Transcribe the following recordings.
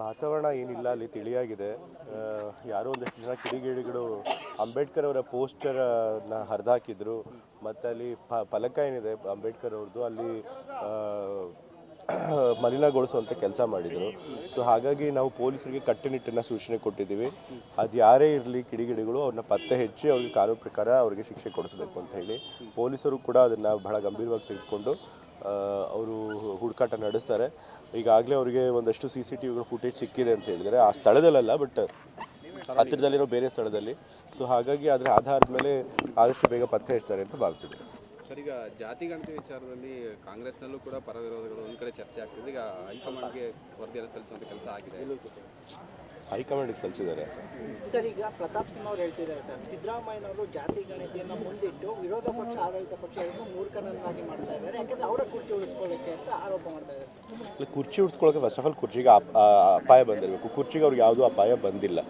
ವಾತಾವರಣ ಏನಿಲ್ಲ, ಅಲ್ಲಿ ತಿಳಿಯಾಗಿದೆ. ಯಾರೋ ಒಂದಷ್ಟು ಜನ ಕಿಡಿಗೇಡಿಗಳು ಅಂಬೇಡ್ಕರ್ ಅವರ ಪೋಸ್ಟರ್ನ ಹರಿದಾಕಿದ್ರು. ಮತ್ತು ಅಲ್ಲಿ ಫಲಕ ಏನಿದೆ ಅಂಬೇಡ್ಕರ್ ಅವ್ರದ್ದು, ಅಲ್ಲಿ ಮಲಿನಗೊಳಿಸುವಂಥ ಕೆಲಸ ಮಾಡಿದರು. ಸೊ ಹಾಗಾಗಿ ನಾವು ಪೊಲೀಸರಿಗೆ ಕಟ್ಟುನಿಟ್ಟಿನ ಸೂಚನೆ ಕೊಟ್ಟಿದ್ದೀವಿ. ಅದು ಯಾರೇ ಇರಲಿ ಕಿಡಿಗಿಡಿಗಳು ಅವ್ರನ್ನ ಪತ್ತೆ ಹೆಚ್ಚಿ ಅವ್ರಿಗೆ ಕಾನೂನು ಪ್ರಕಾರ ಅವರಿಗೆ ಶಿಕ್ಷೆ ಕೊಡಿಸ್ಬೇಕು ಅಂತ ಹೇಳಿ ಪೊಲೀಸರು ಕೂಡ ಅದನ್ನು ಬಹಳ ಗಂಭೀರವಾಗಿ ತೆಗೆದುಕೊಂಡು ಅವರು ಹುಡುಕಾಟ ನಡೆಸ್ತಾರೆ. ಈಗಾಗಲೇ ಅವರಿಗೆ ಒಂದಷ್ಟು ಸಿ ಸಿ ಟಿ ವಿಗಳ ಫುಟೇಜ್ ಸಿಕ್ಕಿದೆ ಅಂತ ಹೇಳಿದರೆ ಆ ಸ್ಥಳದಲ್ಲಲ್ಲ ಬಟ್ ಹತ್ತಿರದಲ್ಲಿರೋ ಬೇರೆ ಸ್ಥಳದಲ್ಲಿ. ಸೊ ಹಾಗಾಗಿ ಅದರ ಆಧಾರದ ಮೇಲೆ ಆದಷ್ಟು ಬೇಗ ಪತ್ತೆ ಹಚ್ತಾರೆ ಅಂತ ಭಾವಿಸಿದೆ ಸರ್, ಈಗ ಜಾತಿ ಗಣತಿ ವಿಚಾರದಲ್ಲಿ ಕಾಂಗ್ರೆಸ್ನಲ್ಲೂ ಕೂಡ ಪರವಿರೋಧಗಳು ಒಂದು ಕಡೆ ಚರ್ಚೆ ಆಗ್ತಿದೆ. ಈಗ ಹೈಕಮಾಂಡ್ಗೆ ವರದಿಯನ್ನು ಸಲ್ಲಿಸುವಂತ ಕೆಲಸ ಆಗಿದೆ. ಹೈಕಮಾಂಡಿಗೆ ಸಲ್ಲಿಸಿದ್ದಾರೆ. ಸರ್ ಈಗ ಪ್ರತಾಪ್ ಸಿಂಹ ಅವ್ರು ಹೇಳ್ತಿದ್ದಾರೆ ಸರ್. ಸಿದ್ದರಾಮಯ್ಯನವರು ಜಾತಿ ಗಣತಿಯನ್ನು ಮುಂದಿಟ್ಟು ವಿರೋಧ ಪಕ್ಷ ಆಡಳಿತ ಪಕ್ಷವನ್ನು ಮೂರ್ಖನನ್ನಾಗಿ ಮಾಡ್ತಾ ಇದ್ದಾರೆ. ಯಾಕಂದ್ರೆ ಅವರ ಕುರ್ಚಿ ಉಳಿಸ್ಕೊಳ್ಳೋಕೆ ಅಂತ ಆರೋಪ ಮಾಡ್ತಾ ಇದ್ದಾರೆ. ಕುರ್ಚಿ ಉಳಿಸ್ಕೊಳ್ಳೋಕೆ ಫಸ್ಟ್ ಆಫ್ ಆಲ್ ಕುರ್ಚಿಗೆ ಅಪಾಯ ಬಂದಿರಬೇಕು. ಕುರ್ಚಿಗೆ ಅವ್ರಿಗೆ ಯಾವುದೂ ಅಪಾಯ ಬಂದಿಲ್ಲ.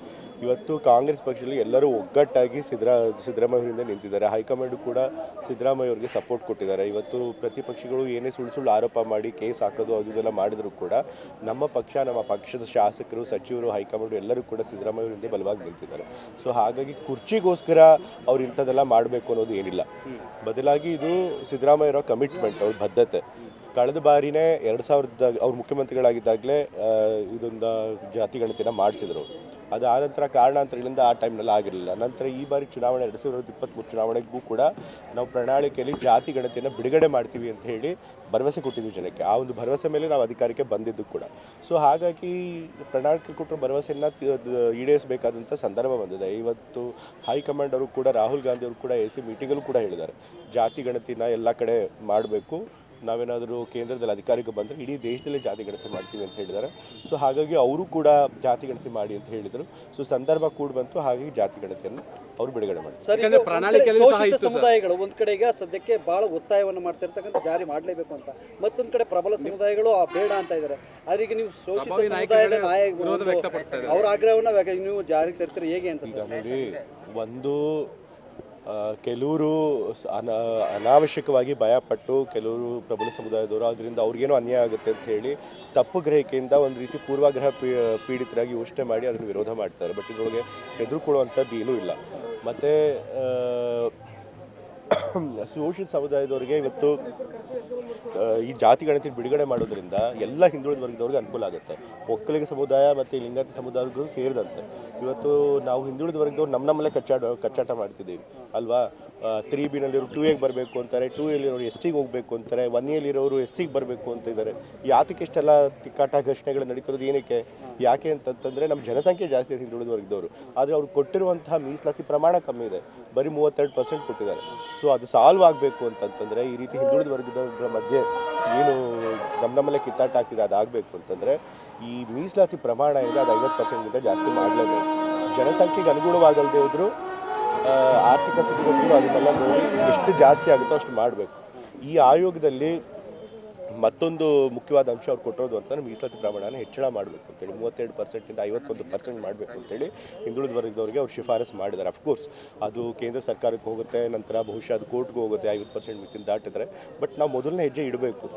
ಇವತ್ತು ಕಾಂಗ್ರೆಸ್ ಪಕ್ಷದಲ್ಲಿ ಎಲ್ಲರೂ ಒಗ್ಗಟ್ಟಾಗಿ ಸಿದ್ದರಾ ಸಿದ್ದರಾಮಯ್ಯ ಹಿಂದೆ ನಿಂತಿದ್ದಾರೆ. ಹೈಕಮಾಂಡ್ ಕೂಡ ಸಿದ್ದರಾಮಯ್ಯ ಅವರಿಗೆ ಸಪೋರ್ಟ್ ಕೊಟ್ಟಿದ್ದಾರೆ. ಇವತ್ತು ಪ್ರತಿಪಕ್ಷಗಳು ಏನೇ ಸುಳ್ಳು ಸುಳ್ಳು ಆರೋಪ ಮಾಡಿ ಕೇಸ್ ಹಾಕೋದು, ಅದು ಇದೆಲ್ಲ ಮಾಡಿದರೂ ಕೂಡ ನಮ್ಮ ಪಕ್ಷ, ನಮ್ಮ ಪಕ್ಷದ ಶಾಸಕರು, ಸಚಿವರು, ಹೈಕಮಾಂಡ್ ಎಲ್ಲರೂ ಕೂಡ ಸಿದ್ದರಾಮಯ್ಯ ಬಲವಾಗಿ ನಿಂತಿದ್ದಾರೆ. ಸೊ ಹಾಗಾಗಿ ಕುರ್ಚಿಗೋಸ್ಕರ ಅವ್ರು ಇಂಥದ್ದೆಲ್ಲ ಮಾಡಬೇಕು ಅನ್ನೋದು ಏನಿಲ್ಲ. ಬದಲಾಗಿ ಇದು ಸಿದ್ದರಾಮಯ್ಯರ ಕಮಿಟ್ಮೆಂಟ್ ಅವ್ರ ಬದ್ಧತೆ. ಕಳೆದ ಬಾರಿನೇ ಎರಡು ಸಾವಿರದ, ಅವ್ರು ಮುಖ್ಯಮಂತ್ರಿಗಳಾಗಿದ್ದಾಗಲೇ ಇದೊಂದು ಜಾತಿ ಗಣತಿನ ಮಾಡಿಸಿದ್ರು ಅದು ಆನಂತರ ಕಾರಣಾಂತರಗಳಿಂದ ಆ ಟೈಮ್ನಲ್ಲಿ ಆಗಿರಲಿಲ್ಲ. ನಂತರ ಈ ಬಾರಿ ಚುನಾವಣೆ, ಎರಡು ಸಾವಿರದ ಇಪ್ಪತ್ತ್ಮೂರು ಚುನಾವಣೆಗೂ ಕೂಡ ನಾವು ಪ್ರಣಾಳಿಕೆಯಲ್ಲಿ ಜಾತಿ ಗಣತಿಯನ್ನು ಬಿಡುಗಡೆ ಮಾಡ್ತೀವಿ ಅಂತ ಹೇಳಿ ಭರವಸೆ ಕೊಟ್ಟಿದ್ವಿ ಜನಕ್ಕೆ. ಆ ಒಂದು ಭರವಸೆ ಮೇಲೆ ನಾವು ಅಧಿಕಾರಕ್ಕೆ ಬಂದಿದ್ದು ಕೂಡ. ಸೊ ಹಾಗಾಗಿ ಪ್ರಣಾಳಿಕೆ ಕೊಟ್ಟರು ಭರವಸೆಯನ್ನು ಈಡೇರಿಸಬೇಕಾದಂಥ ಸಂದರ್ಭ ಬಂದಿದೆ. ಇವತ್ತು ಹೈಕಮಾಂಡ್ ಅವರು ಕೂಡ, ರಾಹುಲ್ ಗಾಂಧಿ ಅವರು ಕೂಡ ಎ ಸಿ ಮೀಟಿಂಗಲ್ಲೂ ಕೂಡ ಹೇಳಿದ್ದಾರೆ. ಜಾತಿ ಗಣತಿನ ಎಲ್ಲ ಕಡೆ ಮಾಡಬೇಕು. ನಾವೇನಾದರೂ ಕೇಂದ್ರದಲ್ಲಿ ಅಧಿಕಾರಕ್ಕೆ ಬಂದರೆ ಇಡೀ ದೇಶದಲ್ಲೇ ಜಾತಿ ಗಣತಿ ಮಾಡ್ತೀವಿ ಅಂತ ಹೇಳಿದ್ದಾರೆ. ಸೊ ಹಾಗಾಗಿ ಅವರು ಕೂಡ ಜಾತಿ ಗಣತಿ ಮಾಡಿ ಅಂತ ಹೇಳಿದರು. ಸೊ ಸಂದರ್ಭ ಕೂಡ ಬಂತು ಹಾಗಾಗಿ ಜಾತಿ ಗಣತಿಯನ್ನು ಅವರು ಬಿಡುಗಡೆ ಮಾಡಿ ಪ್ರಣಾಳಿಕೆ. ಸಮುದಾಯಗಳು ಒಂದ್ ಕಡೆಗೆ ಸದ್ಯಕ್ಕೆ ಬಹಳ ಒತ್ತಾಯವನ್ನು ಮಾಡ್ತಿರ್ತಕ್ಕಂಥ ಜಾರಿ ಮಾಡಲೇಬೇಕು ಅಂತ. ಮತ್ತೊಂದ್ ಕಡೆ ಪ್ರಬಲ ಸಮುದಾಯಗಳು ಆ ಬೇಡ ಅಂತ ಇದ್ದಾರೆ. ಆದ್ರೆ ಈಗ ನೀವು ಶೋಷಿತ ಸಮುದಾಯದ. ಅವ್ರ ಆಗ್ರಹವನ್ನ ನೀವು ಜಾರಿಗೆ ತರ್ತೀರಿ ಹೇಗೆ ಅಂತ ಒಂದು ಕೆಲವರು ಅನಾವಶ್ಯಕವಾಗಿ ಭಯಪಟ್ಟು ಕೆಲವರು ಪ್ರಬಲ ಸಮುದಾಯದವರು ಅದರಿಂದ ಅವ್ರಿಗೇನೋ ಅನ್ಯಾಯ ಆಗುತ್ತೆ ಅಂತ ಹೇಳಿ ತಪ್ಪು ಗ್ರಹಿಕೆಯಿಂದ ಒಂದು ರೀತಿ ಪೂರ್ವಾಗ್ರಹ ಪೀಡಿತರಾಗಿ ಯೋಚನೆ ಮಾಡಿ ಅದನ್ನು ವಿರೋಧ ಮಾಡ್ತಾರೆ. ಬಟ್ ಇದ್ರೊಳಗೆ ಹೆದರ್ಕೊಳ್ಳುವಂಥದ್ದು ಏನೂ ಇಲ್ಲ. ಮತ್ತು ಶೋಷಿತ ಸಮುದಾಯದವರಿಗೆ ಇವತ್ತು ಈ ಜಾತಿ ಗಣತಿ ಬಿಡುಗಡೆ ಮಾಡೋದ್ರಿಂದ ಎಲ್ಲ ಹಿಂದುಳಿದ ವರ್ಗದವ್ರಿಗೆ ಅನುಕೂಲ ಆಗುತ್ತೆ. ಒಕ್ಕಲಿಗ ಸಮುದಾಯ ಮತ್ತು ಲಿಂಗಾಯತ ಸಮುದಾಯಗಳು ಸೇರಿದಂತೆ. ಇವತ್ತು ನಾವು ಹಿಂದುಳಿದ ವರ್ಗದವ್ರು ನಮ್ಮ ನಮ್ಮಲ್ಲೇ ಕಚ್ಚಾಡ, ಕಚ್ಚಾಟ ಮಾಡ್ತಿದ್ದೀವಿ, ಅಲ್ವಾ? ತ್ರೀ ಬಿನಲ್ಲಿರೋ ಟೂ ಎಗೆ ಬರಬೇಕು ಅಂತಾರೆ? ಟೂ ಎಲ್ಲಿರೋರು ಎಸ್ ಟಿಗೆ ಹೋಗಬೇಕು ಅಂತಾರೆ. ಒನ್ ಎಲ್ಲಿರೋರು ಎಸ್ ಸಿಗೆ ಬರಬೇಕು ಅಂತ ಇದ್ದಾರೆ. ಯಾತಕ್ಕೆ ಇಷ್ಟೆಲ್ಲ ತಿಕ್ಕಾಟ ಘರ್ಷಣೆಗಳು ನಡೀತಿರೋದು ಏನಕ್ಕೆ? ಯಾಕೆ ಅಂತಂತಂದರೆ ನಮ್ಮ ಜನಸಂಖ್ಯೆ ಜಾಸ್ತಿ ಇದೆ ಹಿಂದುಳಿದ ವರ್ಗದವರು. ಆದರೆ ಅವ್ರು ಕೊಟ್ಟಿರುವಂತಹ ಮೀಸಲಾತಿ ಪ್ರಮಾಣ ಕಮ್ಮಿ ಇದೆ. ಬರೀ ಮೂವತ್ತೆರಡು ಪರ್ಸೆಂಟ್ ಕೊಟ್ಟಿದ್ದಾರೆ. ಸೊ ಅದು ಸಾಲ್ವ್ ಆಗಬೇಕು ಅಂತಂತಂದರೆ ಈ ರೀತಿ ಹಿಂದುಳಿದ ವರ್ಗದವರ ಮಧ್ಯೆ ಏನು ನಮ್ಮ ನಮ್ಮಲ್ಲೇ ಕಿತ್ತಾಟ ಆಗ್ತಿದೆ ಅದಾಗಬೇಕು ಅಂತಂದರೆ ಈ ಮೀಸಲಾತಿ ಪ್ರಮಾಣ ಇದೆ ಅದು ಐವತ್ತು ಪರ್ಸೆಂಟ್ಗಿಂತ ಜಾಸ್ತಿ ಮಾಡಲೇಬೇಕು. ಜನಸಂಖ್ಯೆಗೆ ಅನುಗುಣವಾಗಲ್ದೇ ಹೋದರೂ ಆರ್ಥಿಕ ಸ್ಥಿತಿಗತಿಗಳು ಅದನ್ನೆಲ್ಲ ನೋಡಿ ಎಷ್ಟು ಜಾಸ್ತಿ ಆಗುತ್ತೋ ಅಷ್ಟು ಮಾಡಬೇಕು. ಈ ಆಯೋಗದಲ್ಲಿ ಮತ್ತೊಂದು ಮುಖ್ಯವಾದ ಅಂಶ ಅವ್ರು ಕೊಟ್ಟಿರೋದು ಅಂತಂದರೆ ಮೀಸಲಾತಿ ಪ್ರಮಾಣನ ಹೆಚ್ಚಳ ಮಾಡಬೇಕು ಅಂತೇಳಿ. ಮೂವತ್ತೆರಡು ಪರ್ಸೆಂಟಿಂದ ಐವತ್ತೊಂದು ಪರ್ಸೆಂಟ್ ಮಾಡಬೇಕು ಅಂತೇಳಿ ಹಿಂದುಳಿದ ವರ್ಗದವರಿಗೆ ಅವ್ರು ಶಿಫಾರಸು ಮಾಡಿದ್ದಾರೆ. ಅಫ್ಕೋರ್ಸ್ ಅದು ಕೇಂದ್ರ ಸರ್ಕಾರಕ್ಕೆ ಹೋಗುತ್ತೆ, ನಂತರ ಬಹುಶಃ ಅದು ಕೋರ್ಟ್ಗೆ ಹೋಗುತ್ತೆ, ಐವತ್ತು ಪರ್ಸೆಂಟ್ ಮಿತಿನ ದಾಟಿದ್ರೆ. ಬಟ್ ನಾವು ಮೊದಲನೇ ಹೆಜ್ಜೆ ಇಡಬೇಕು.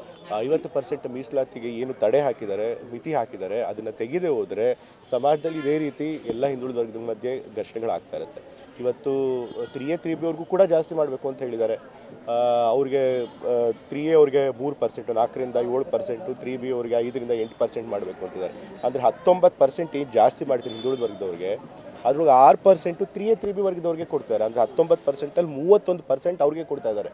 ಐವತ್ತು ಪರ್ಸೆಂಟ್ ಮೀಸಲಾತಿಗೆ ಏನು ತಡೆ ಹಾಕಿದ್ದಾರೆ ಮಿತಿ ಹಾಕಿದ್ದಾರೆ ಅದನ್ನು ತೆಗೆದೇ ಹೋದರೆ ಸಮಾಜದಲ್ಲಿ ಇದೇ ರೀತಿ ಎಲ್ಲ ಹಿಂದುಳಿದ ವರ್ಗದ ಮಧ್ಯೆ ಘರ್ಷಣೆಗಳಾಗ್ತಾ ಇರುತ್ತೆ. ಇವತ್ತು ತ್ರೀ ಎ ತ್ರೀ ಬಿ ಅವ್ರಿಗೂ ಕೂಡ ಜಾಸ್ತಿ ಮಾಡಬೇಕು ಅಂತ ಹೇಳಿದ್ದಾರೆ. ಅವ್ರಿಗೆ ತ್ರೀ ಎ ಅವ್ರಿಗೆ ಮೂರು ಪರ್ಸೆಂಟು ನಾಲ್ಕರಿಂದ ಏಳು ಪರ್ಸೆಂಟು ತ್ರೀ ಬಿ ಅವ್ರಿಗೆ ಐದರಿಂದ ಎಂಟು ಪರ್ಸೆಂಟ್ ಮಾಡಬೇಕು ಅಂತಿದ್ದಾರೆ ಅಂದರೆ ಹತ್ತೊಂಬತ್ತು ಪರ್ಸೆಂಟ್ ಏನು ಜಾಸ್ತಿ ಮಾಡ್ತೀನಿ ಹಿಂದುಳಿದ ವರ್ಗದವ್ರಿಗೆ ಅದ್ರೊಳಗೆ ಆರು percent three A three B ವರ್ಗದವ್ರಿಗೆ ಕೊಡ್ತಾರೆ ಅಂದರೆ ಹತ್ತೊಂಬತ್ತು ಪರ್ಸೆಂಟಲ್ಲಿ ಮೂವತ್ತೊಂದು ಪರ್ಸೆಂಟ್ ಅವ್ರಿಗೆ ಕೊಡ್ತಾ ಇದ್ದಾರೆ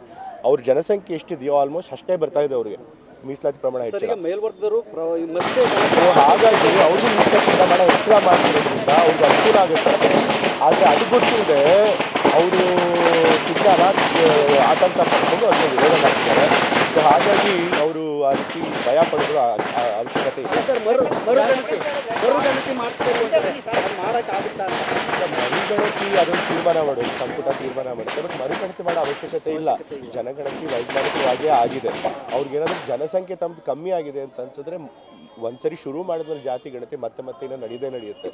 ಅವ್ರ ಜನಸಂಖ್ಯೆ ಎಷ್ಟಿದೆಯೋ ಆಲ್ಮೋಸ್ಟ್ ಅಷ್ಟೇ ಬರ್ತಾ ಇದೆ ಅವ್ರಿಗೆ ಮೀಸಲಾತಿ ಪ್ರಮಾಣ ಹೆಚ್ಚು ಸೊ ಹಾಗಾಗಿ ಅವ್ರಿಗೂ ಮೀಸಲಾತಿ ಪ್ರಮಾಣ ಹೆಚ್ಚಳ ಮಾಡ್ತಿರೋದ್ರಿಂದ ಅವ್ರಿಗೆ ಅನುಕೂಲ ಆಗುತ್ತೆ ಆದರೆ ಅದು ಗೊತ್ತಿಲ್ಲದೆ ಅವರು ಸಿಗ್ನಾಲ ಆತಂಕ ಪಡ್ಕೊಂಡು ಅದನ್ನು ವಿರೋಧ ಮಾಡ್ತಿದ್ದಾರೆ ಸೊ ಹಾಗಾಗಿ ರೀತಿ ಭಯ ಪಡೋದು ಅವಶ್ಯಕತೆ ಇದೆ. ಸರ್ ಮರುಗಣತಿ ಅದೊಂದು ಅಂತ ತೀರ್ಮಾನ ಮಾಡೋದು ಸಂಪುಟ ತೀರ್ಮಾನ ಮಾಡುತ್ತೆ ಬಟ್ ಮರುಗಣತಿ ಮಾಡೋ ಅವಶ್ಯಕತೆ ಇಲ್ಲ. ಜನಗಣತಿ ವೈಜ್ಞಾನಿಕವಾಗಿ ಆಗಿದೆ. ಅವ್ರಿಗೇನಾದ್ರೂ ಜನಸಂಖ್ಯೆ ತಮ್ಮದು ಕಮ್ಮಿ ಆಗಿದೆ ಅಂತ ಅನ್ಸಿದ್ರೆ ಒಂದ್ಸರಿ ಶುರು ಮಾಡಿದ್ಮೇಲೆ ಜಾತಿ ಗಣತಿ ಮತ್ತೆ ಮತ್ತೆ ಇನ್ನೂ ನಡೆಯದೇ ನಡೆಯುತ್ತೆ.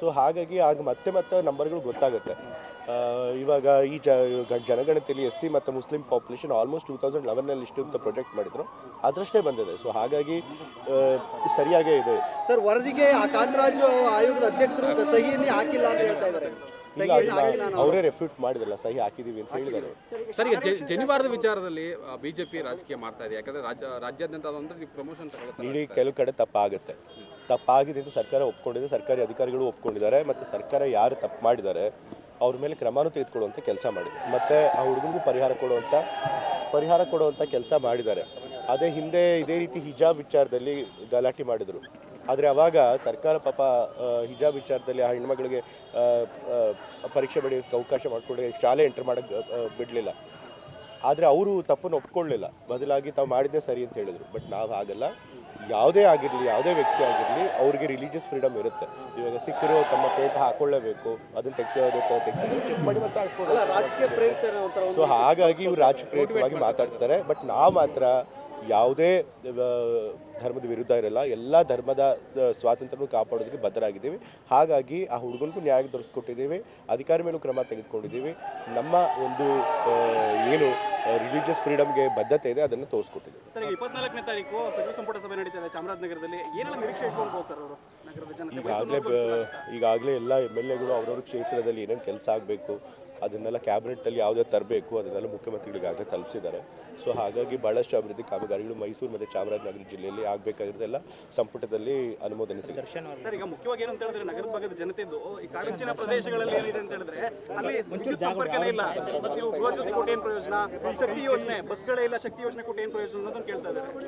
ಸೊ ಹಾಗಾಗಿ ಆಗ ಮತ್ತೆ ಮತ್ತೆ ನಂಬರ್ಗಳು ಗೊತ್ತಾಗುತ್ತೆ. ಇವಾಗ ಈ ಜ ಜನಗಣತಿಯಲ್ಲಿ ಎಸ್ ಸಿ ಮತ್ತು Muslim population almost two thousand ಲೆವೆನಲ್ಲಿ ಇಷ್ಟು ಅಂತ ಪ್ರೊಜೆಕ್ಟ್ ಮಾಡಿದ್ರು. ಅದರಷ್ಟೇ ಬಂದಿದೆ. ಸೊ ಹಾಗಾಗಿ ಸರಿಯಾಗೇ ಇದೆ. ಸರ್ ವರದಿಗೆ ಆ ಕಾಂತರಾಜ್ ಆಯೋಗದ ಅಧ್ಯಕ್ಷರು ಸಹಿಯಲ್ಲಿ ಹಾಕಿಲ್ಲ ಅಂತ ಹೇಳ್ತಾ ಇದ್ದಾರೆ. ಅವರೇ ರೆಫ್ಯೂಟ್ ಮಾಡಿದಲ್ಲ ಸಹಿ ಹಾಕಿದೀವಿ ಅಂತ ಹೇಳಿದ್ದಾರೆ. ಸರ್ ಈಗ ಜೆ- ಜನಿವಾರದ ವಿಚಾರದಲ್ಲಿ ಬಿಜೆಪಿ ರಾಜಕೀಯ ಮಾಡ್ತಾ ಇದೆ. ಯಾಕಂದ್ರೆ ರಾಜ್ಯ ರಾಜ್ಯಾದ್ಯಂತ ಅದಂದ್ರೆ ನೀವು ಪ್ರಮೋಷನ್ ನೀಡಿ ಇಡೀ ಕೆಲವು ಕಡೆ ತಪ್ಪಾಗುತ್ತೆ. ತಪ್ಪಾಗಿದೆ ಅಂತ ಸರ್ಕಾರ ಒಪ್ಕೊಂಡಿದೆ. ಸರ್ಕಾರಿ ಅಧಿಕಾರಿಗಳು ಒಪ್ಕೊಂಡಿದ್ದಾರೆ. ಮತ್ತು ಸರ್ಕಾರ ಯಾರು ತಪ್ಪು ಮಾಡಿದ್ದಾರೆ? ಅವ್ರ ಮೇಲೆ ಕ್ರಮನೂ ತೆಗೆದುಕೊಳ್ಳುವಂಥ ಕೆಲಸ ಮಾಡಿದೆ. ಮತ್ತು ಆ ಹುಡುಗನಿಗೂ ಪರಿಹಾರ ಕೊಡುವಂಥ ಪರಿಹಾರ ಕೊಡುವಂಥ ಕೆಲಸ ಮಾಡಿದ್ದಾರೆ. ಅದೇ ಹಿಂದೆ ಇದೇ ರೀತಿ ಹಿಜಾಬ್ ವಿಚಾರದಲ್ಲಿ ಗಲಾಟೆ ಮಾಡಿದರು. ಆದರೆ ಅವಾಗ ಸರ್ಕಾರ ಪಾಪ ಹಿಜಾಬ್ ವಿಚಾರದಲ್ಲಿ ಆ ಹೆಣ್ಮಗಳಿಗೆ ಪರೀಕ್ಷೆ ಬಡಿಯೋಕ್ಕೆ ಅವಕಾಶ ಮಾಡಿಕೊಂಡು ಶಾಲೆ ಎಂಟರ್ ಮಾಡೋಕ್ಕೆ ಬಿಡಲಿಲ್ಲ. ಆದರೆ ಅವರು ತಪ್ಪನ್ನು ಒಪ್ಕೊಳ್ಳಿಲ್ಲ. ಬದಲಾಗಿ ತಾವು ಮಾಡಿದ್ದೇ ಸರಿ ಅಂತ ಹೇಳಿದರು. ಬಟ್ ನಾವು ಹಾಗಲ್ಲ. ಯಾವುದೇ ಆಗಿರಲಿ ಯಾವುದೇ ವ್ಯಕ್ತಿ ಆಗಿರಲಿ ಅವ್ರಿಗೆ ರಿಲಿಜಿಯಸ್ ಫ್ರೀಡಮ್ ಇರುತ್ತೆ. ಇವಾಗ ಸಿಕ್ಕರು ತಮ್ಮ ಪೇಟ ಹಾಕೊಳ್ಳೇಬೇಕು ಅದನ್ನು ತೆಗ್ಸೋದು ತೆಗೆಸೋದು ಚೆಕ್ ಮಾಡಿ ಮತ್ತೆ ಹಾಕ್ಸ್ಬೋದು. ರಾಜಕೀಯ ಸೊ ಹಾಗಾಗಿ ಇವ್ರು ರಾಜಕೀಯವಾಗಿ ಮಾತಾಡ್ತಾರೆ ಬಟ್ ನಾವು ಮಾತ್ರ ಯಾವುದೇ ಧರ್ಮದ ವಿರುದ್ಧ ಇರಲ್ಲ ಎಲ್ಲ ಧರ್ಮದ ಸ್ವಾತಂತ್ರ್ಯವನ್ನು ಕಾಪಾಡೋದಕ್ಕೆ ಬದ್ಧರಾಗಿದ್ದೀವಿ. ಹಾಗಾಗಿ ಆ ಹುಡುಗನಿಗೂ ನ್ಯಾಯ ದೊರಕಿಸ್ಕೊಟ್ಟಿದ್ದೀವಿ ಅಧಿಕಾರಿ ಮೇಲೂ ಕ್ರಮ ತೆಗೆದುಕೊಂಡಿದ್ದೀವಿ. ನಮ್ಮ ಒಂದು ಏನು ರಿಲಿಜಿಯಸ್ ಫ್ರೀಡಮ್ಗೆ ಬದ್ಧತೆ ಇದೆ ಅದನ್ನು ತೋರಿಸ್ಕೊಟ್ಟಿದ್ದೀವಿ. ಸರ್ ಇಪ್ಪತ್ನಾಲ್ಕನೇ ತಾರೀಕು ಸಚಿವ ಸಂಪುಟ ಸಭೆ ನಡೀತದೆ ಚಾಮರಾಜನಗರದಲ್ಲಿ. ಏನೆಲ್ಲ ನಿರೀಕ್ಷೆ ಸರ್ ಅವರು ಈಗಾಗಲೇ ಈಗಾಗಲೇ ಎಲ್ಲ ಎಂ ಎಲ್ ಎಗಳು ಅವ್ರವ್ರ ಕ್ಷೇತ್ರದಲ್ಲಿ ಏನೇನು ಕೆಲಸ ಆಗಬೇಕು ಅದನ್ನೆಲ್ಲ ಕ್ಯಾಬಿನೆಟ್ಟಲ್ಲಿ ಯಾವುದೇ ತರಬೇಕು ಅದನ್ನೆಲ್ಲ ಮುಖ್ಯಮಂತ್ರಿಗಳಿಗಾಗಲೇ ತಲುಪಿಸಿದ್ದಾರೆ. ಸೊ ಹಾಗಾಗಿ ಭಾಳಷ್ಟು ಅಭಿವೃದ್ಧಿ ಕಾಮಗಾರಿಗಳು ಮೈಸೂರು ಮತ್ತು ಚಾಮರಾಜನಗರ ಜಿಲ್ಲೆಯಲ್ಲಿ ಆಗಬೇಕಾಗಿರೋದೆಲ್ಲ ಸಂಪುಟದಲ್ಲಿ ಅನುಮೋದನೆ ಸಿಗುತ್ತೆ. ಸರ್ ಈಗ ಮುಖ್ಯವಾಗಿ ಏನಂತ ಹೇಳಿದ್ರೆ ನಗರ ಭಾಗದ ಜನತೆದು ಈ ಕಾಡಂಚಿನ ಪ್ರದೇಶಗಳಲ್ಲಿ ಏನಿದೆ ಅಂತ ಹೇಳಿದ್ರೆ ಅಲ್ಲಿ ವಿದ್ಯುತ್ ಸಂಪರ್ಕನೇ ಇಲ್ಲ. ಮತ್ತೆ ನೀವು ಜೊತೆ ಕೊಟ್ಟು ಏನು ಪ್ರಯೋಜನ ಶಕ್ತಿ ಯೋಜನೆ ಬಸ್ಗಳೇ ಇಲ್ಲ ಶಕ್ತಿ ಯೋಜನೆ ಕೊಟ್ಟು ಏನು ಪ್ರಯೋಜನ ಅನ್ನೋದನ್ನು ಕೇಳ್ತಾ ಇದ್ದಾರೆ.